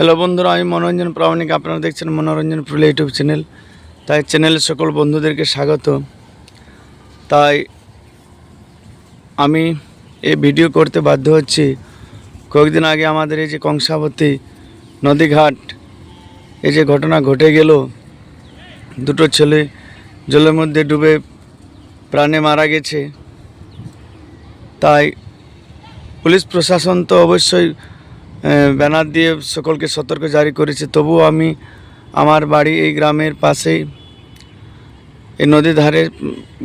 Hello বন্ধুরা, আমি মনোরঞ্জন প্রামাণিক। আপনারা দেখছেন মনোরঞ্জন পুরুলিয়া ইউটিউব চ্যানেল। তাই চ্যানেলের সকল বন্ধুদেরকে স্বাগত। তাই আমি এই ভিডিও করতে বাধ্য হচ্ছি। কয়েকদিন আগে আমাদের এই যে কংসাবতী নদীঘাট, এই যে ঘটনা ঘটে গেল। দুটো ছেলে জলের মধ্যে ডুবে প্রাণে মারা গেছে। তাই পুলিশ প্রশাসন তো অবশ্যই ব্যানার দিয়ে সকলকে সতর্ক জারি করেছে। তবুও আমি আমার বাড়ি এই গ্রামের পাশেই, এই নদীর ধারে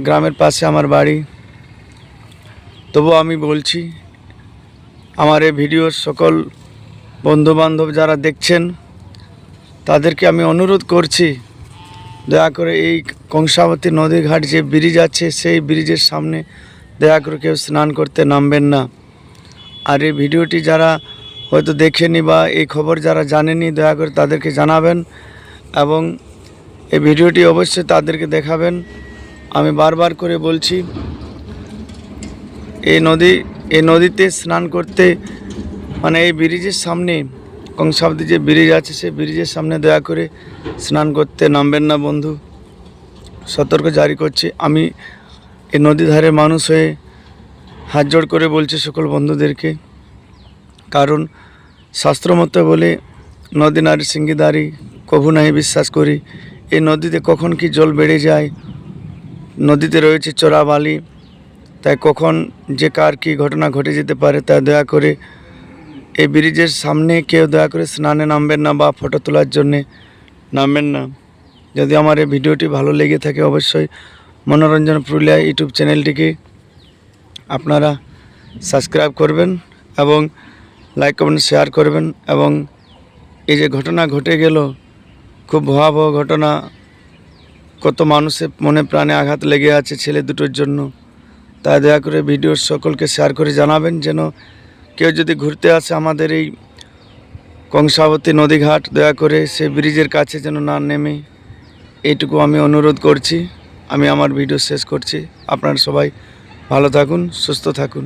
গ্রামের পাশে আমার বাড়ি। তবুও আমি বলছি, আমার এই ভিডিওর সকল বন্ধুবান্ধব যারা দেখছেন, তাদেরকে আমি অনুরোধ করছি, দয়া করে এই কংসাবতী নদীর ঘাট যে ব্রিজ আছে, সেই ব্রিজের সামনে দয়া করে কেউ স্নান করতে নামবেন না। আর এই ভিডিওটি যারা হয়তো দেখেনি বা এই খবর যারা জানেনি দয়া করে তাদেরকে জানাবেন এবং এই ভিডিওটি অবশ্যই তাদেরকে দেখাবেন। আমি বারবার করে বলছি, এই নদী, এই নদীতে স্নান করতে মানে এই ব্রিজের সামনে কংসাবতী যে ব্রিজ আছে সেই ব্রিজের সামনে দয়া করে স্নান করতে নামবেন না বন্ধু। সতর্ক জারি করছি। আমি এই নদী ধারে মানুষ হয়ে হাত জোড় করে বলছি সকল বন্ধুদেরকে। কারণ শাস্ত্র মতো বলে, নদী নারী সিঙ্গিদারি কভু নাই বিশ্বাস করি। এই নদীতে কখন কি জল বেড়ে যায়? নদীতে রয়েছে চোরা বালি। তাই কখন যে কার কী ঘটনা ঘটে যেতে পারে তাই দয়া করে এই ব্রিজের সামনে কেউ দয়া করে স্নানে নামবেন না বা ফটো তোলার জন্যে নামবেন না। যদি আমার এই ভিডিওটি ভালো লেগে থাকে, অবশ্যই মনোরঞ্জন পুরুলিয়া ইউটিউব চ্যানেলটিকে আপনারা সাবস্ক্রাইব করবেন এবং লাইক কমেন্ট শেয়ার করবেন এবং এই যে ঘটনা ঘটে গেল, খুব ভয়াবহ ঘটনা, কত মানুষের মনে প্রাণে আঘাত লেগে আছে ছেলে দুটোর জন্য। তাই দয়া করে ভিডিওর সকলকে শেয়ার করে জানাবেন যেন কেউ যদি ঘুরতে আসে আমাদের এই কংসাবতী নদীঘাট, দয়া করে সে ব্রিজের কাছে যেন না নেমে। এইটুকু আমি অনুরোধ করছি। আমি আমার ভিডিও শেষ করছি। আপনারা সবাই ভালো থাকুন, সুস্থ থাকুন।